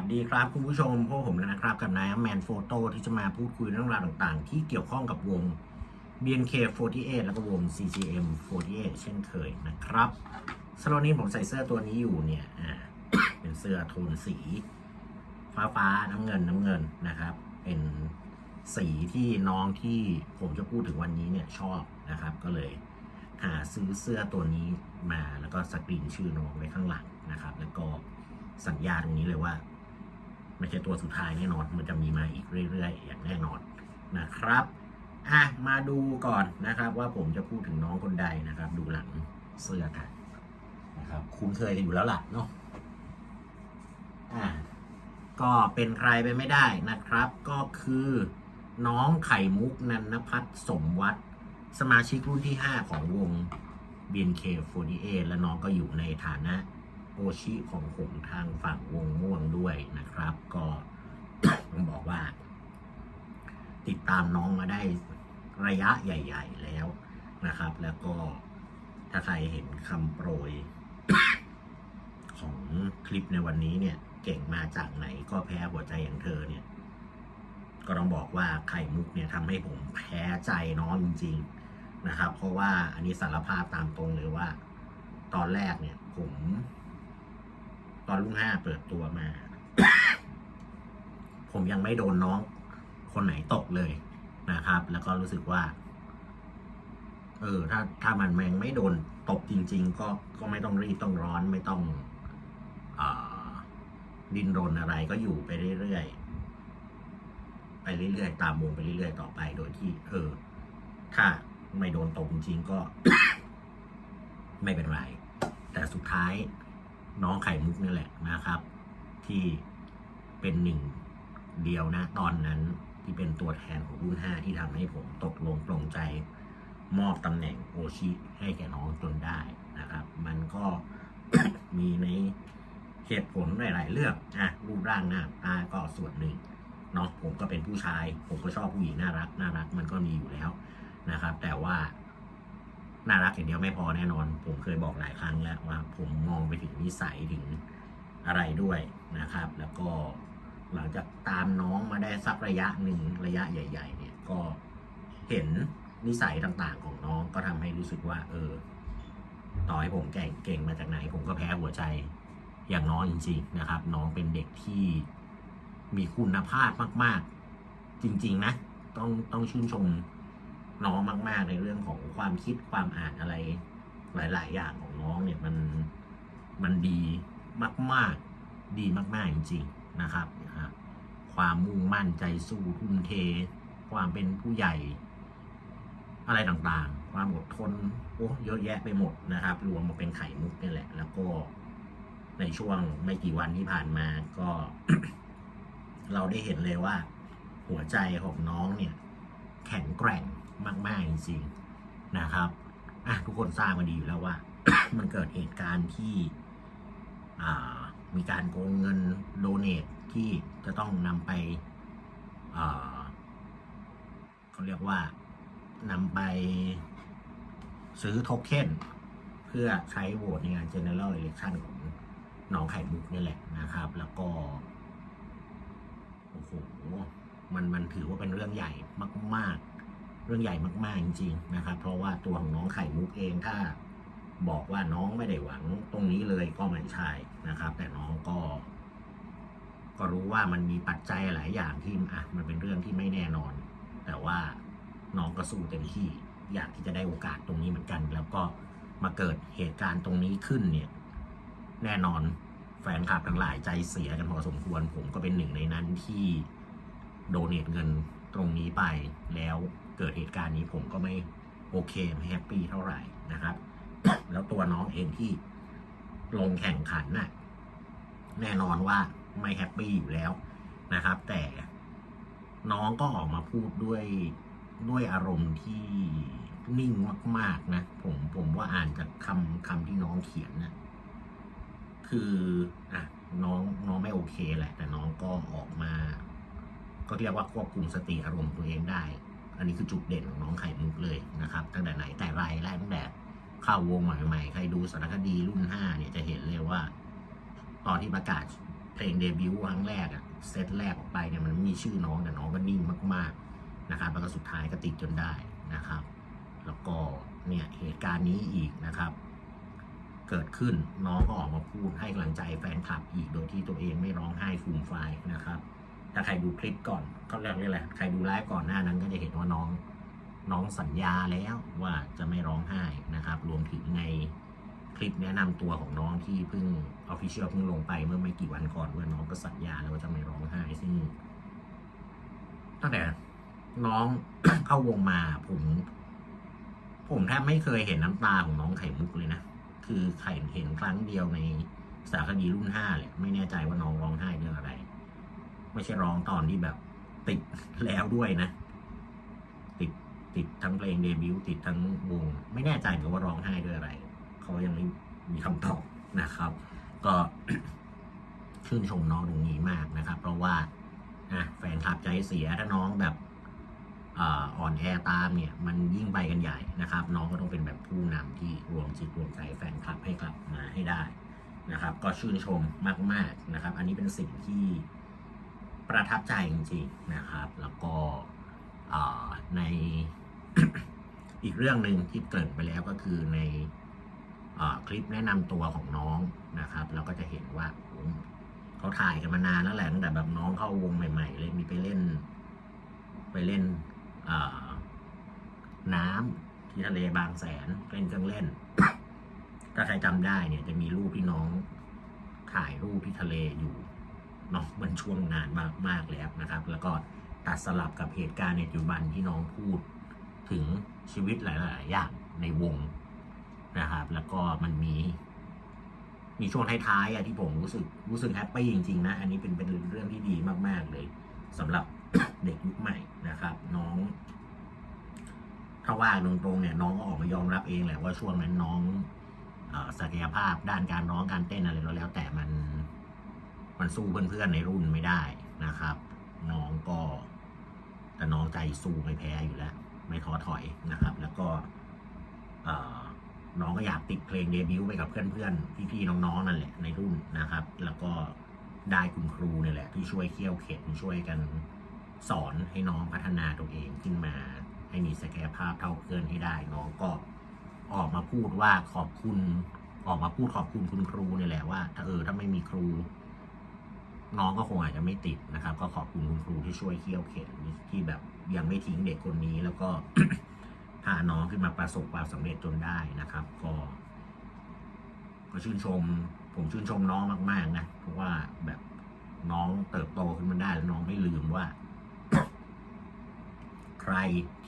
วัสดีครับคุณผู้ชมพวกผมนะครับ กับนายแมนโฟโต้ที่จะมาพูดคุยเรื่องราวต่างๆ ที่เกี่ยวข้องกับวง BNK48 แล้วก็วง CGM48 เช่นเคยนะครับสำหรับวันนี้ผมใส่เสื้อตัวนี้อยู่เนี่ยอ่าเป็นเสื้อโทนสี ฟ้าฟ้าๆน้ำเงินน้ำเงินนะครับ เป็นสีที่น้องที่ผมจะพูดถึงวันนี้เนี่ยชอบนะครับ ก็เลยหาซื้อเสื้อตัวนี้มาแล้วก็สกรีนชื่อน้องไว้ข้างหลังนะครับ แล้วก็สัญญาตรงนี้เลยว่า ไม่ใช่ตัวสุดท้ายแน่นอน มันจะมีมาอีกเรื่อยๆ อย่างแน่นอนนะครับอะมาดูก่อนนะครับว่าผมจะพูดถึงน้องคนใดนะครับ ดูหลังเสื้อกันนะครับคุ้นเคยกันอยู่แล้วล่ะเนาะอะก็เป็นใครไปไม่ได้นะครับ ก็คือน้องไข่มุกนันนพัฒสมวัตรสมาชิกรุ่นที่ 5 ของวง BNK48 และน้องก็อยู่ในฐานะ โอชิของผมทางฝั่งวงม่วงด้วยนะครับ ก็ต้องบอกว่า ติดตามน้องมาได้ระยะใหญ่ ๆ แล้วนะครับ แล้วก็ถ้าใครเห็นคำโปรย ของคลิปในวันนี้เนี่ย เก่งมาจากไหนก็แพ้หัวใจอย่างเธอเนี่ย ก็ต้องบอกว่าไข่มุกเนี่ยทำให้ผมแพ้ใจน้องจริง ๆนะครับ เพราะว่าอันนี้สารภาพตามตรงเลยว่า ตอนแรกเนี่ยผม ตอนลุงห้าเปิดตัวมา ผมยังไม่โดนน้อง คนไหนตกเลยนะครับ แล้วก็รู้สึกว่า เออ ถ้าถ้ามันแมงไม่โดนตกจริง ๆ ก็ก็ไม่ต้องรีบต้องร้อนไม่ต้องอดินรนอะไรก็อยู่ไปเรื่อยๆไปเรื่อยๆตามวงไปเรื่อยๆต่อไปโดยที่ เออ ถ้าไม่โดนตกจริงๆก็ ไม่เป็นไร แต่สุดท้าย น้องไข่มุกนี่แหละนะครับ ที่เป็นหนึ่งเดียวนะตอนนั้นที่เป็นตัวแทนของรุ่นห้าที่ทำให้ผมตกลงปลงใจมอบตำแหน่งโอชิให้แก่น้องจนได้นะครับ มันก็มีในเหตุผลหลาย ๆ เรื่องอะรูปร่างหน้าตาก็ส่วนหนึ่งเนาะผมก็เป็นผู้ชาย ผมก็ชอบผู้หญิงน่ารักน่ารัก มันก็มีอยู่แล้วนะครับ แต่ว่า น่ารักอย่างเดียวไม่พอแน่นอน ผมเคยบอกหลายครั้งแล้วว่า ผมมองไปถึงนิสัยถึงอะไรด้วยนะครับ แล้วก็หลังจากตามน้องมาได้สักระยะหนึ่งระยะใหญ่ ๆ เนี่ยก็เห็นนิสัยต่างๆของน้องก็ทำให้รู้สึกว่า เออ ต่อให้ผมเก่งเก่งมาจากไหน ผมก็แพ้หัวใจอย่างน้องจริงๆนะครับ น้องเป็นเด็กที่มีคุณภาพมาก ๆ จริง ๆ นะ ต้องต้องชื่นชม น้องมาก ๆ ในเรื่องของความคิดความอ่านอะไร หลาย ๆ อย่างของน้องเนี่ยมันมันดีมาก ๆ ดีมาก ๆ จริงๆนะครับนะครับความมุ่งมั่นใจสู้ทุ่มเท ความเป็นผู้ใหญ่ อะไรต่างๆ ความอดทนโอ้เยอะแยะไปหมดนะครับ รวมมาเป็นไข่มุกนี่แหละ แล้วก็ในช่วงไม่กี่วันที่ผ่านมาก็ เราได้เห็นเลยว่า หัวใจของน้องเนี่ย แข็งแกร่ง มากๆจริงๆนะครับอะทุกคนทราบมาดีอยู่แล้วว่า มันเกิดเหตุการณ์ที่มีการโกงเงินโดเนทที่จะต้องนำไปเขาเรียกว่านำไปซื้อโทเค็นเพื่อใช้โหวตในงาน General Election ของน้องไข่มุกนี่แหละนะครับ แล้วก็โอ้โหมันมันถือว่าเป็นเรื่องใหญ่มาก ๆ เรื่องใหญ่มากๆจริงๆนะครับ เพราะว่าตัวของน้องไข่มุกเองถ้าบอกว่าน้องไม่ได้หวังตรงนี้เลยก็ไม่ใช่นะครับ แต่น้องก็ ก็รู้ว่ามันมีปัจจัยหลายอย่างที่อะมันเป็นเรื่องที่ไม่แน่นอน แต่ว่าน้องก็สู้เต็มที่อยากที่จะได้โอกาสตรงนี้เหมือนกัน แล้วก็มาเกิดเหตุการณ์ตรงนี้ขึ้นเนี่ย แน่นอนแฟนคลับทั้งหลายใจเสียกันพอสมควร ผมก็เป็นหนึ่งในนั้นที่โดเนทเงินตรงนี้ไปแล้ว เกิดเหตุการณ์นี้ผมก็ไม่โอเคไม่แฮปปี้เท่าไหร่นะครับ แล้วตัวน้องเองที่ลงแข่งขันน่ะ แน่นอนว่าไม่แฮปปี้อยู่แล้วนะครับ แต่น้องก็ออกมาพูดด้วยด้วยอารมณ์ที่นิ่งมาก ๆ นะ ผมผมว่าอ่านจากคำคำที่น้องเขียนนะคืออะน้องน้องไม่โอเคแหละ แต่น้องก็ออกมา ก็เรียกว่าควบคุมสติอารมณ์ตัวเองได้ อันนี้คือจุดเด่นของน้องไข่มุกเลยนะครับ ตั้งแต่ไหนแต่ไรแรกตั้งแต่เข้าวงใหม่ๆใครดูสารคดีรุ่นห้าเนี่ยจะเห็นเลยว่า ตอนที่ประกาศเพลงเดบิวต์ครั้งแรกอะเซตแรกออกไปเนี่ยมันมีชื่อน้องแต่น้องก็นิ่งมากๆนะครับแล้วก็สุดท้ายก็ติดจนได้นะครับ แล้วก็เนี่ยเหตุการณ์นี้อีกนะครับ เกิดขึ้นน้องก็ออกมาพูดให้กำลังใจแฟนคลับอีกโดยที่ตัวเองไม่ร้องไห้ฟูมไฟนะครับ ถ้าใครดูคลิปก่อนก็เรียกเรียกอะไรใครดูไลฟ์ก่อนหน้านั้นก็จะเห็นว่าน้องน้องสัญญาแล้วว่าจะไม่ร้องไห้นะครับ รวมถึงในคลิปแนะนำตัวของน้องที่เพิ่งออฟฟิเชียลเพิ่งลงไปเมื่อไม่กี่วันก่อนว่าน้องก็สัญญาแล้วว่าจะไม่ร้องไห้ซึ่งตั้งแต่น้องเข้าวงมาผม ผมแทบไม่เคยเห็นน้ำตาของน้องไข่มุกเลยนะคือไข่เห็นครั้งเดียวในสารคดีรุ่นห้าเลยไม่แน่ใจว่าน้องร้องไห้เรื่องอะไร ไม่ใช่ร้องตอนที่แบบ ติดแล้วด้วยนะ ติดติดทั้งเพลงเดบิวต์ติดทั้งวงไม่แน่ใจเหมือนกันว่าร้องไห้ด้วยอะไรเขายังไม่มีคำตอบนะครับ ก็ชื่นชมน้องตรงนี้มากนะครับ เพราะว่าอะแฟนคลับใจเสียถ้าน้องแบบอ่อนแอตามเนี่ย มันยิ่งไปกันใหญ่นะครับ น้องก็ต้องเป็นแบบผู้นำที่รวมจิตรวมใจแฟนคลับให้กลับมาให้ได้นะครับ ก็ชื่นชมมาก ๆนะครับ อันนี้เป็นสิ่งที่ ประทับใจจริงๆนะครับ แล้วก็ในอีกเรื่องหนึ่งที่เกริ่นไปแล้วก็คือในอคลิปแนะนำตัวของน้องนะครับ เราก็จะเห็นว่าเขาถ่ายกันมานานแล้วแหละตั้งแต่แบบน้องเข้าวงใหม่ ๆ เลยมีไปเล่น ไปเล่นน้ำที่ทะเลบางแสนเล่นเครื่องเล่น ถ้าใครจำได้เนี่ยจะมีรูปพี่น้องถ่ายรูปที่ทะเลอยู่ เนาะมันช่วงนานมากมากแล้วนะครับ แล้วก็ตัดสลับกับเหตุการณ์ในปัจจุบันที่น้องพูดถึงชีวิตหลาย ๆ อย่างในวงนะครับ แล้วก็มันมี มีช่วงท้ายๆอะที่ผมรู้สึกรู้สึกแฮปปี้จริง ๆ นะ อันนี้เป็นเป็นเรื่องที่ดีมาก ๆ เลยสำหรับเด็กยุคใหม่นะครับ น้อง ถ้าว่าตรงๆเนี่ย น้องก็ออกมายอมรับเองแหละว่าช่วงนั้นน้องศักยภาพด้านการร้องการเต้นอะไรแล้วแต่มัน มันสู้เพื่อนๆในรุ่นไม่ได้นะครับ น้องก็ แต่น้องใจสู้ไม่แพ้อยู่แล้ว ไม่ท้อถอยนะครับ แล้วก็น้องก็อยากติดเพลงเดบิวต์ไปกับเพื่อนๆพี่ๆน้องๆนั่นแหละในรุ่นนะครับ แล้วก็ได้คุณครูเนี่ยแหละ ที่ช่วยเคี่ยวเข็นช่วยกันสอนให้น้องพัฒนาตัวเองขึ้นมา ให้มีศักยภาพเท่าเพื่อนให้ได้ น้องก็ออกมาพูดว่าขอบคุณออกมาพูดขอบคุณคุณครูเนี่ยแหละว่าถ้าเออถ้าไม่มีครู น้องก็คงอาจจะไม่ติดนะครับ ก็ขอบคุณคุณครูที่ช่วยเคี่ยวเข็นที่แบบยังไม่ทิ้งเด็กคนนี้ แล้วก็พาน้องขึ้นมาประสบความสำเร็จจนได้นะครับ ก็ก็ชื่นชม ผมชื่นชมน้องมาก ๆ นะเพราะว่าแบบน้องเติบโตขึ้นมาได้แล้วน้องไม่ลืมว่า ใคร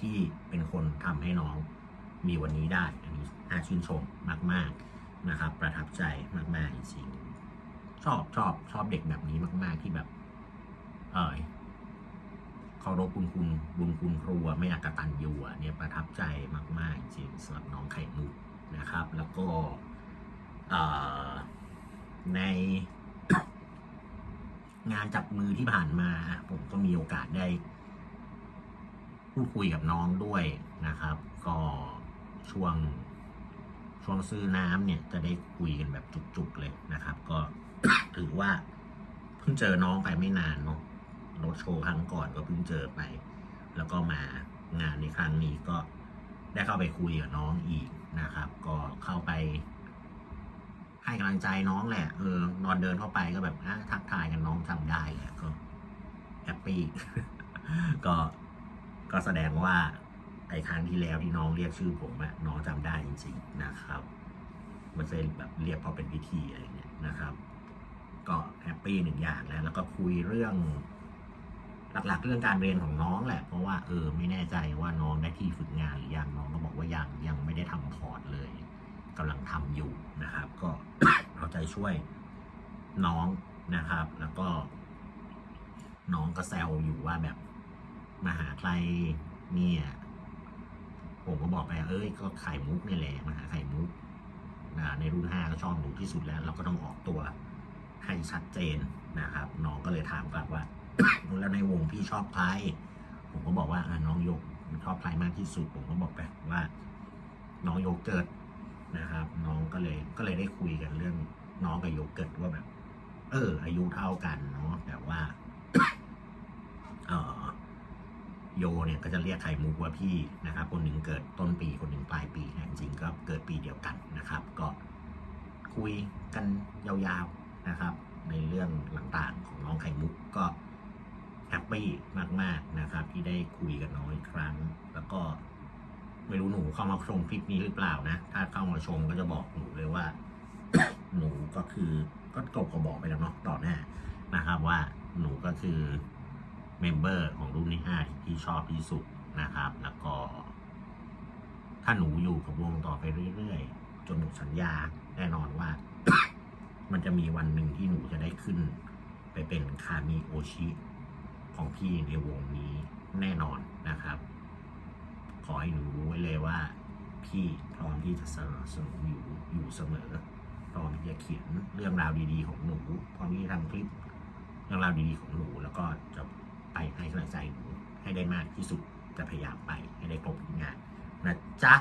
ที่เป็นคนทำให้น้องมีวันนี้ได้ อันนี้น่าชื่นชมมาก ๆนะครับ ประทับใจมาก ๆ จริงๆ ชอบชอบชอบเด็กแบบนี้มาก ๆ ที่แบบ เออเคารพคุณคุณบุญคุณครูไม่อักตันยูเนี่ยประทับใจมาก ๆ จริงสำหรับน้องไข่มุกนะครับ แล้วก็เออในงานจับมือที่ผ่านมา ผมก็มีโอกาสได้พูดคุยกับน้องด้วยนะครับ ก็ช่วงช่วงซื้อน้ำเนี่ยจะได้คุยกันแบบจุกๆเลยนะครับ ก็ ถือว่าเพิ่งเจอน้องไปไม่นานเนาะรถโชว์ครั้งก่อนก็เพิ่งเจอไป แล้วก็มางานในครั้งนี้ก็ได้เข้าไปคุยกับน้องอีกนะครับ ก็เข้าไป ให้กำลังใจน้องแหละ เออนอนเดินเข้าไปก็แบบอทักทายกันน้องจำได้แหละก็แฮปปี้ก็ก็แสดงว่าไอ้ครั้งที่แล้วที่น้องเรียกชื่อผมอะน้องจำได้จริง ๆนะครับ มันจะแบบเรียกเพราะเป็นพิธีอะไรเงี้ยนะครับ ก็แฮปปี้หนึ่งอย่างแล้ว แล้วก็คุยเรื่อง หลักๆ เรื่องการเรียนของน้องแหละ เพราะว่าเออไม่แน่ใจว่าน้องได้ที่ฝึกงานหรือยังน้องก็บอกว่ายังยังไม่ได้ทำพอร์ตเลยกำลังทำอยู่นะครับ ก็เอาใจช่วยน้องนะครับ แล้วก็ น้องก็แซวอยู่ว่าแบบมาหาใครเนี่ยผมก็บอกไปเอ้ยก็ไข่มุกนี่แหละมาหาไข่มุกนะในรุ่นห้าก็ช่อบหนูที่สุดแล้ว เราก็ต้องออกตัว ให้ชัดเจนนะครับ น้องก็เลยถามกลับว่าแล้วในวงพี่ชอบใคร ผมก็บอกว่าอน้องยกชอบใครมากที่สุด ผมก็บอกไปว่า น้องโยเกิร์ตนะครับ น้องก็เลยก็เลยได้คุยกันเรื่อง น้องกับโยเกิร์ตว่าแบบ เออ อายุเท่ากันเนาะแต่ว่า เออโยเนี่ยก็จะเรียกไข่มุกว่าพี่นะครับ คนหนึ่งเกิดต้นปีคนหนึ่งปลายปีนะจริงก็เกิดปีเดียวกันนะครับ ก็คุยกันยาวๆ นะครับ ในเรื่องต่างๆของน้องไข่มุกก็แฮปปี้มากๆนะครับ ที่ได้คุยกับน้องอีกครั้ง แล้วก็ไม่รู้หนูเข้ามาชมคลิปนี้หรือเปล่านะ ถ้าเข้ามาชมก็จะบอกหนูเลยว่า หนูก็คือก็กบก็บอกไปแล้วเนาะต่อหน้านะครับ ว่าหนูก็คือเมมเบอร์ของรุ่นที่ห้าที่พี่ชอบที่สุดนะครับ แล้วก็ ถ้าหนูอยู่กับวงต่อไปเรื่อยๆ จนหมดสัญญาแน่นอนว่า มันจะมีวันหนึ่งที่หนูจะได้ขึ้น ไปเป็นคามิโอชิของพี่ในวงนี้แน่นอนนะครับ ขอให้หนูรู้ไว้เลยว่า พี่พร้อมที่จะสนับสนุนอยู่อยู่เสมอพร้อมที่จะเขียนเรื่องราวดีๆของหนูพร้อมที่จะทำคลิปเรื่องราวดีๆของหนู แล้วก็จะไปให้กำลังใจหนูให้ได้มากที่สุดจะพยายามไปให้ได้ครบงานนะจ๊ะ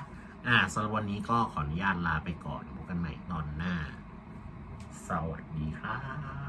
อ่าสำหรับวันนี้ก็ขออนุญาตลาไปก่อนพบกันใหม่ตอนหน้า สวัสดีครับ